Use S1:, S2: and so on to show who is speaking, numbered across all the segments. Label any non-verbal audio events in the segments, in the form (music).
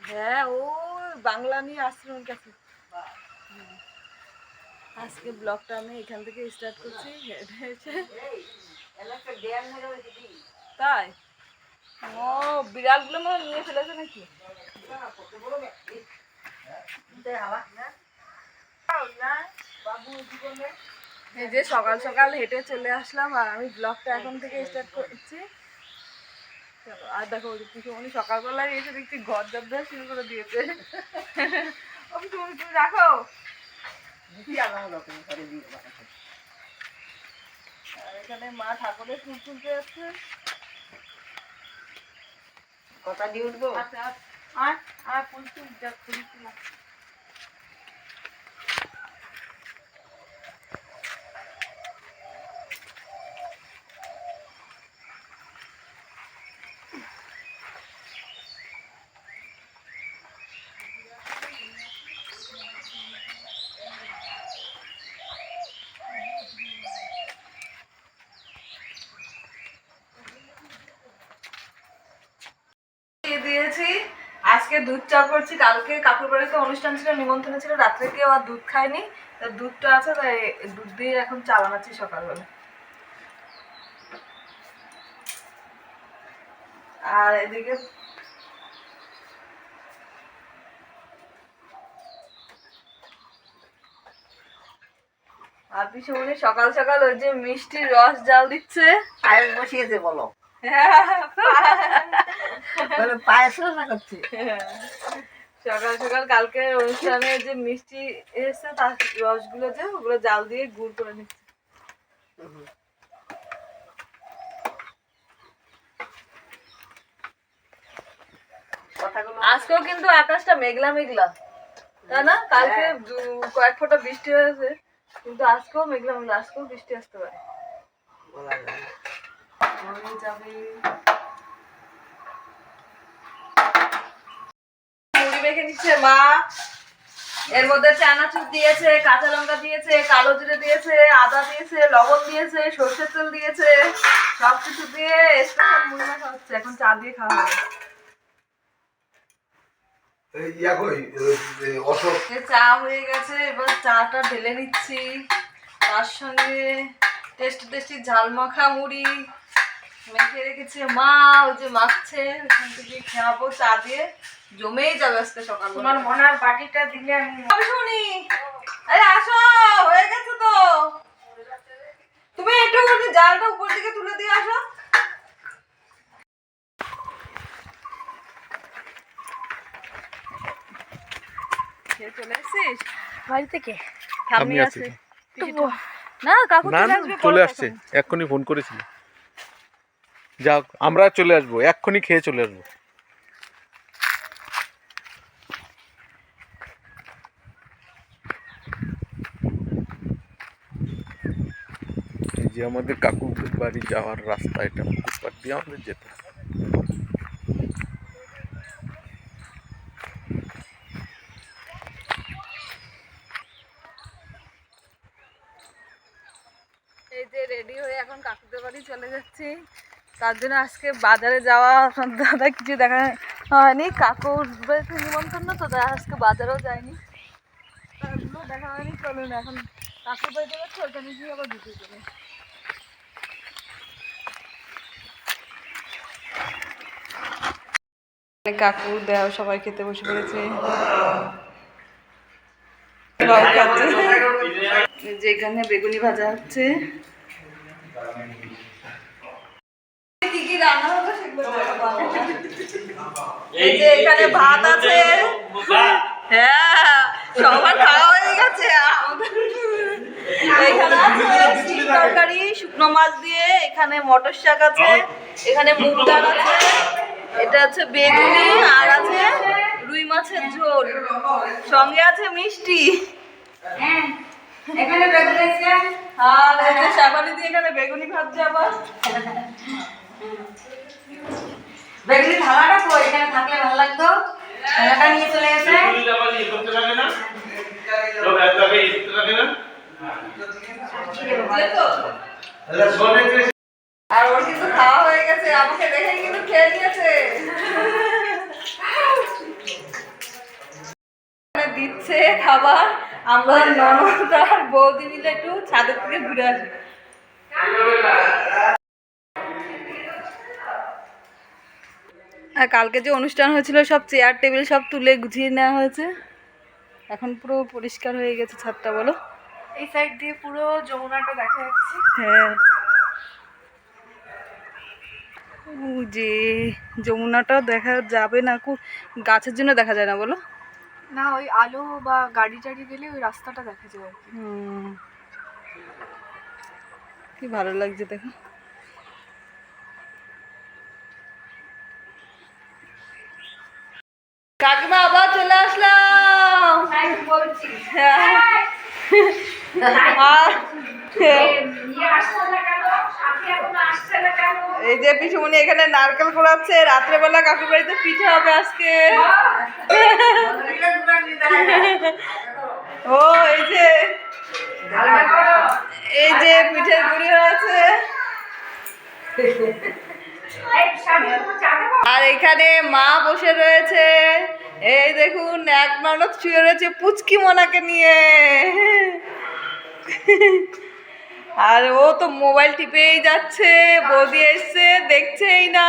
S1: হ্যাঁ ও বাংলা নিয়ে আশ্রম কাছে। আজকে ব্লগটা আমি এখান থেকে স্টার্ট করছি। তাই? ও, বিড়ালগুলো মানে নিয়ে ফেলেছে নাকি? যে সকাল সকাল হেঁটে চলে আসলাম আর আমি ব্লগটা এখন থেকে স্টার্ট করছি। চলো আর দেখো ওই পিসুমণি সকালবেলায় এসে দেখছি ঘর দেওয়া শুরু করে দিয়েছে। ও পিসুমণি তুমি রাখো। আর এখানে মা ঠাকুরের ফুল তুলতে যাচ্ছে।
S2: কথা দিয়ে উঠবো?
S1: আচ্ছা আর আর ফুল তুল যা ফুল তুল দিয়ে দিয়েছি আজকে দুধ চা করছি। কালকে কাকুর বাড়িতে অনুষ্ঠান ছিল নিমন্ত্রণ ছিল রাত্রে কেউ আর দুধ খায়নি। তা দুধটা আছে তাই দুধ দিয়ে এখন চা বানাচ্ছি সকালবেলা। আর এদিকে আর পিছনে সকাল সকাল ওই যে মিষ্টির রস জাল দিচ্ছে।
S2: পায়েস বসিয়েছে বলো। (laughs) বলে পায়েস রান্না করছে
S1: সকাল সকাল কালকে অনুষ্ঠানে যে মিষ্টি এসেছে তার রসগুলো যে ওগুলো জাল দিয়ে গুড় করে নিচ্ছে। আজকেও কিন্তু আকাশটা মেঘলা মেঘলা। তাই না? কালকে কয়েক ফোঁটা বৃষ্টি হয়েছে কিন্তু আজকেও মেঘলা মেঘলা আজকেও বৃষ্টি আসতে পারে।
S2: বলা।
S1: হয়ে যাবে মুড়ি মেখে নিচ্ছে মা। এর মধ্যে চানাচুর দিয়েছে কাঁচা লঙ্কা দিয়েছে কালো জিরে দিয়েছে আদা দিয়েছে লবণ দিয়েছে সর্ষের তেল দিয়েছে সব কিছু দিয়ে স্পেশাল মুড়ি মাখা হচ্ছে। এখন চা দিয়ে খাওয়া হবে। চা হয়ে গেছে এবার চাটা ঢেলে নিচ্ছি। তার সঙ্গে টেস্টি টেস্টি ঝাল মাখা মুড়ি। মেখে রেখেছে মা ওই যে মাখছে ওখান থেকে চা দিয়ে। জমেই যাবে আজকে সকাল
S2: তোমার মনার বাটিটা দিলে আমি
S1: শুনি। আরে আসো হয়ে গেছে তো। তুমি একটু ওই জালটা উপর দিকে তুলে দিয়ে আসো। খেয়ে চলে এসেছিস? বাড়ি থেকে?
S3: আছে।
S1: না কাকু চলে আসবে
S3: চলে আসছে। এক্ষুনি ফোন করেছিল। যাক, আমরা চলে আসব, এক্ষুনি খেয়ে চলে আসব। যে আমাদের কাকুদের বাড়ি যাওয়ার রাস্তা, এটা ফুটপাথ দিয়ে আমাদের যেতে
S1: এই যে রেডি হয়ে এখন কাকুদের বাড়ি চলে যাচ্ছি। তার জন্য আজকে বাজারে যাওয়া (laughs) দাদা কিছু দেখা হয়নি কাকুর বাড়িতে নিমন্ত্রণ তো, তাই আজকে বাজারেও যায়নি। দেখা হয়নি এখন কাকুর বাড়িতে কাকু দেওয়া সবাই খেতে বসে পড়েছে। বাবু খাচ্ছে। এই যে এখানে বেগুনি ভাজা হচ্ছে। কি কি রান্না হলো সেগুলো এই যে এখানে ভাত আছে। হ্যাঁ সবার খাওয়া হয়ে গেছে। আমাদের এখানে আছে শিম তরকারি শুকনো মাছ দিয়ে এখানে মটর শাক আছে এখানে মুগ ডাল আছে এটা আছে বেগুনি আর আছে রুই মাছের ঝোল। সঙ্গে আছে মিষ্টি।
S2: এখানে বেগুন আছে।
S1: আর এই দিয়ে এখানে বেগুনি ভাজছে আবার।
S2: বেগুলি থালাটা কই? এখানে থাকলে ভালো লাগতো। থালাটা নিয়ে চলে গেছে।
S1: আর ওর কিন্তু খাওয়া হয়ে গেছে। আমাকে দেখে কিন্তু খেয়ে নিয়েছে। দিচ্ছে খাবার। আমরা ননদ আর বৌদি মিলে একটু ছাদের থেকে ঘুরে আসি আর কালকে যে অনুষ্ঠান হয়েছিল সব চেয়ার টেবিল সব তুলে গুছিয়ে নেওয়া হয়েছে। এখন পুরো পরিষ্কার হয়ে গেছে ছাদটা বলো।
S4: এই সাইড দিয়ে পুরো যমুনাটা দেখা যাচ্ছে।
S1: হ্যাঁ। যে যমুনাটা দেখা যাবে না খুব গাছের জন্য দেখা যায় না বলো।
S4: না ওই আলো বা গাড়ি টাড়ি গেলে ওই রাস্তাটা দেখা যায়। কি
S1: ভালো লাগছে দেখো। কাকিমা আবার চলে আসলাম। হ্যাঁ। আর- এই যে পিছুমনি এখানে নারকেল কোড়াচ্ছে রাত্রেবেলা কাকুর বাড়িতে পিঠে হবে আজকে। ও এই যে এই যে পিঠের গুড়ি হয়েছে আর এখানে মা বসে রয়েছে। এই দেখুন, এক মানুষ শুয়ে রয়েছে পুচকি মোনাকে নিয়ে। আর ও তো মোবাইল টিপেই যাচ্ছে, বৌদি এসছে, দেখছেই না।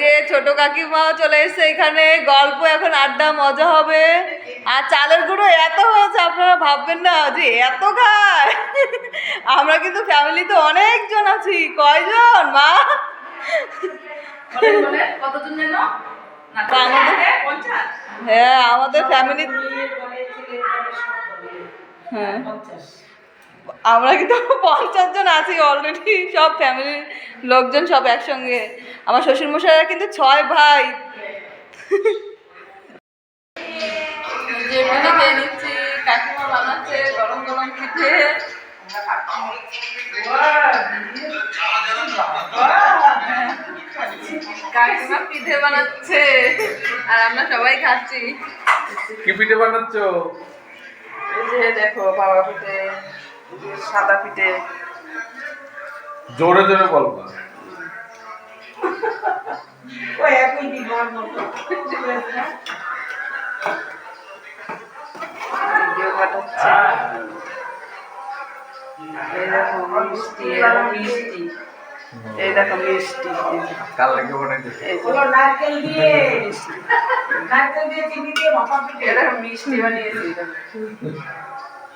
S1: যে ছোট কাকিমাও চলে এসছে এখানে। গল্প এখন আড্ডা মজা হবে। আর চালের গুঁড়ো এত হয়েছে আপনারা ভাববেন না যে এত খায়। আমরা কিন্তু ফ্যামিলিতে অনেকজন আছি। কয়জন মা? আমাদের হ্যাঁ আমাদের ফ্যামিলি হ্যাঁ। আমরা কিন্তু (laughs) পঞ্চাশ জন আছি অলরেডি সব ফ্যামিলির লোকজন সব একসঙ্গে। আমার শ্বশুরমশাইরা কিন্তু ছয় ভাই। পিঠে কাকিমা বানাচ্ছে গরম গরম পিঠে কাকিমা পিঠে বানাচ্ছে আর আমরা সবাই খাচ্ছি।
S3: কি পিঠে বানাচ্ছ?
S1: এই যে দেখো বাবা পিঠে। সাদা পিঠে।
S3: জোরে জোরে বলবা
S1: মিষ্টি মিষ্টি। এই দেখো মিষ্টি। এই যে,
S3: কাল লাগে বানাইতে
S1: এই যে, মিষ্টি। বানিয়েছি।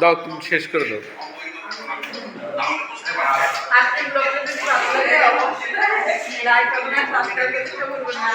S3: দাও, তুমি শেষ করে দাও।
S1: আজকের ব্লগটা যদি ভালো লাগে অবশ্যই লাইক করবেন সাবস্ক্রাইব না